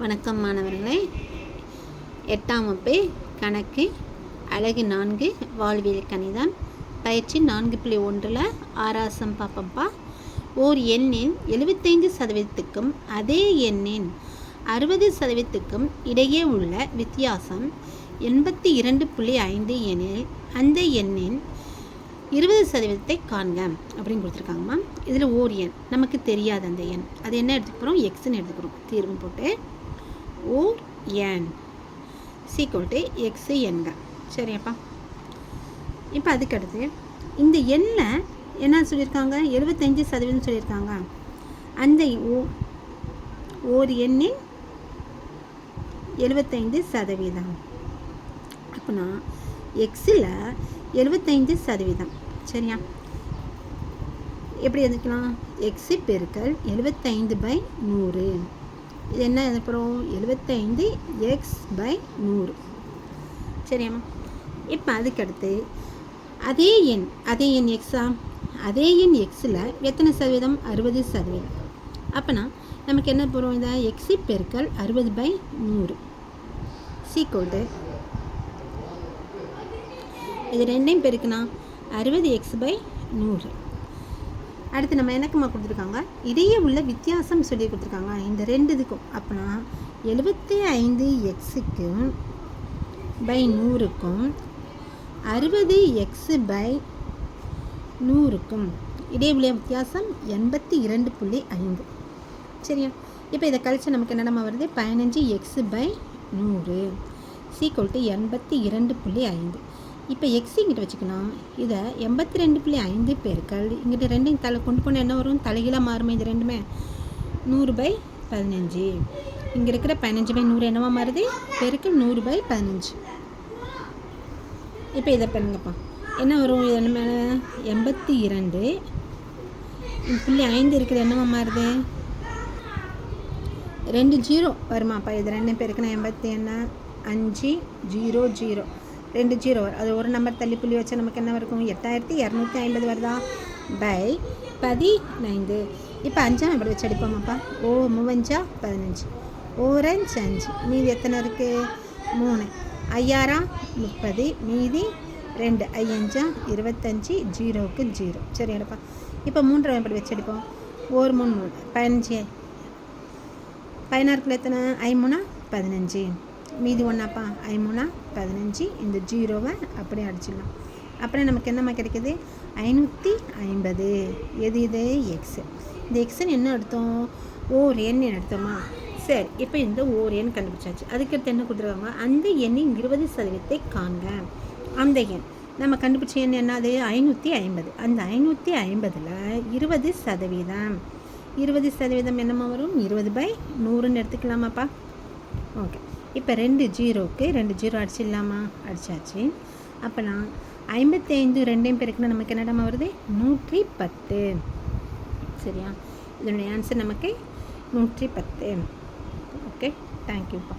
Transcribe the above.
வணக்கம் மாணவர்களே. எட்டாம் வகுப்பு கணக்கு அழகு நான்கு வாழ்வியல் கணிதம். பயிற்சி நான்கு புள்ளி ஒன்றில் ஆராசம் பார்ப்போம்ப்பா ஓர் எண்ணின் எழுபத்தைந்து சதவீதத்துக்கும் அதே எண்ணின் அறுபது சதவீதத்துக்கும் இடையே உள்ள வித்தியாசம் எண்பத்தி இரண்டு புள்ளி ஐந்து எனில் அந்த எண்ணின் இருபது சதவீதத்தை காண்க அப்படின்னு கொடுத்துருக்காங்கம்மா இதில் ஓர் எண். நமக்கு தெரியாது அந்த எண். அது என்ன எடுத்துக்கிறோம் எக்ஸ்ன்னு எடுத்துக்கிறோம் தீர்வு போட்டு ஓ என். சீக்வல் டு எக்ஸு எண்க சரியாப்பா. இப்போ அதுக்கடுத்து இந்த எண்ணை என்ன சொல்லியிருக்காங்க எழுபத்தஞ்சு சதவீதம் சொல்லியிருக்காங்க அந்த ஓ ஓர் எண்ணின் எழுபத்தைந்து சதவீதம். அப்படின்னா எக்ஸில் எழுபத்தைந்து சதவீதம். சரியா? எப்படி எழுதிக்கலாம்? எக்ஸு பெருக்கல் எழுபத்தைந்து பை நூறு. இது என்ன? அப்புறம் எழுபத்தைந்து எக்ஸ் பை நூறு. சரியாம்மா. இப்போ அதுக்கடுத்து அதே எண் அதே எண் எக்ஸா அதே எண் எக்ஸில் எத்தனை சதவீதம்? அறுபது சதவீதம். அப்போனா நமக்கு என்ன போகிறோம் இதை எக்ஸி பெருக்கல் அறுபது பை நூறு. சீக்கோடு இது ரெண்டையும் பெருக்குனா அறுபது எக்ஸ் பை நூறு. அடுத்து நம்ம எனக்குமா கொடுத்துருக்காங்க? இடையே உள்ள வித்தியாசம் சொல்லி கொடுத்துருக்காங்க இந்த ரெண்டு இதுக்கும். அப்போனா எழுபத்தி ஐந்து எக்ஸுக்கும் பை நூறுக்கும் அறுபது எக்ஸு பை நூறுக்கும் இடையே உள்ள வித்தியாசம் எண்பத்தி இரண்டு புள்ளி ஐந்து. சரியா? இப்போ இதை கழிச்சு நமக்கு என்னென்னமா வருது? பதினஞ்சு எக்ஸு பை நூறு சீக்வல் டு எண்பத்தி இரண்டு புள்ளி ஐந்து. இப்போ எக்ஸ் இங்கிட்ட வச்சுக்கணும். இதை எண்பத்தி ரெண்டு புள்ளி ஐந்து பேருக்கள் இங்கிட்ட ரெண்டையும் தலை கொண்டு போனால் என்ன வரும்? தலைகீழாக மாறுமே இது ரெண்டுமே? நூறு பை பதினஞ்சு. இங்கே இருக்கிற பதினஞ்சு பை நூறு என்னவா மாறுது? பேருக்கு நூறு பை பதினஞ்சு. இப்போ இதை பண்ணுங்கப்பா என்ன வரும் இது என்ன எண்பத்தி இரண்டு. புள்ளி ஐந்து இருக்குது என்னவா மாறுது? ரெண்டு ஜீரோ வருமாப்பா. இது ரெண்டு பேருக்குன்னா எண்பத்தி என்ன அஞ்சு ஜீரோ ஜீரோ. ரெண்டு ஜீரோ. வரும் அது ஒரு நம்பர் தள்ளி புள்ளி வச்சா நமக்கு என்ன இருக்கும் எட்டாயிரத்தி இரநூத்தி ஐம்பது வருதா? பை பதினைந்து. இப்போ அஞ்சாம் எப்படி வச்சு அடிப்போமாப்பா. ஓ மூவஞ்சா பதினஞ்சு. ஓரஞ்சு அஞ்சு. மீதி எத்தனை இருக்குது மூணு. ஐயாயிரம் முப்பது. மீதி ரெண்டு. ஐயஞ்சா இருபத்தஞ்சி. ஜீரோவுக்கு ஜீரோ. சரி எடுப்பா இப்போ மூன்றாம் எப்படி வச்சு அடிப்போம். ஒரு மூணு மூணு. பதினஞ்சு. பதினாறுக்குள்ள எத்தனை? ஐமூணா? பதினஞ்சு. மீதி ஒன்றாப்பா ஐமூணா பதினஞ்சு. இந்த ஜீரோவை அப்படியே அடிச்சிடலாம். அப்புறம் நமக்கு என்னம்மா கிடைக்குது? ஐநூற்றி ஐம்பது. எது இது? எக்ஸு இந்த எக்ஸுன்னு என்ன எடுத்தோம் ஓர் எண் எடுத்தோமா சரி இப்போ இந்த ஓர் எண் கண்டுபிடிச்சாச்சு. அதுக்கடுத்து என்ன கொடுத்துருக்காங்க? அந்த எண்ணின் இருபது சதவீதத்தை காண்க. அந்த எண். நம்ம கண்டுபிடிச்ச எண் என்னது? ஐநூற்றி ஐம்பது. அந்த ஐநூற்றி ஐம்பதில் இருபது சதவீதம். இருபது சதவீதம் என்னம்மா வரும்? இருபது பை நூறுன்னு எடுத்துக்கலாமாப்பா? ஓகே. இப்போ ரெண்டு ஜீரோவுக்கு ரெண்டு ஜீரோ அடிச்சிடலாமா அடித்தாச்சு அப்போ நான் ஐம்பத்தி ஐந்து ரெண்டையும் பேருக்குன்னா நமக்கு என்னடமா வருது? நூற்றி பத்து. சரியா? இதனுடைய ஆன்சர் நமக்கு நூற்றி பத்து. ஓகே தேங்க்யூப்பா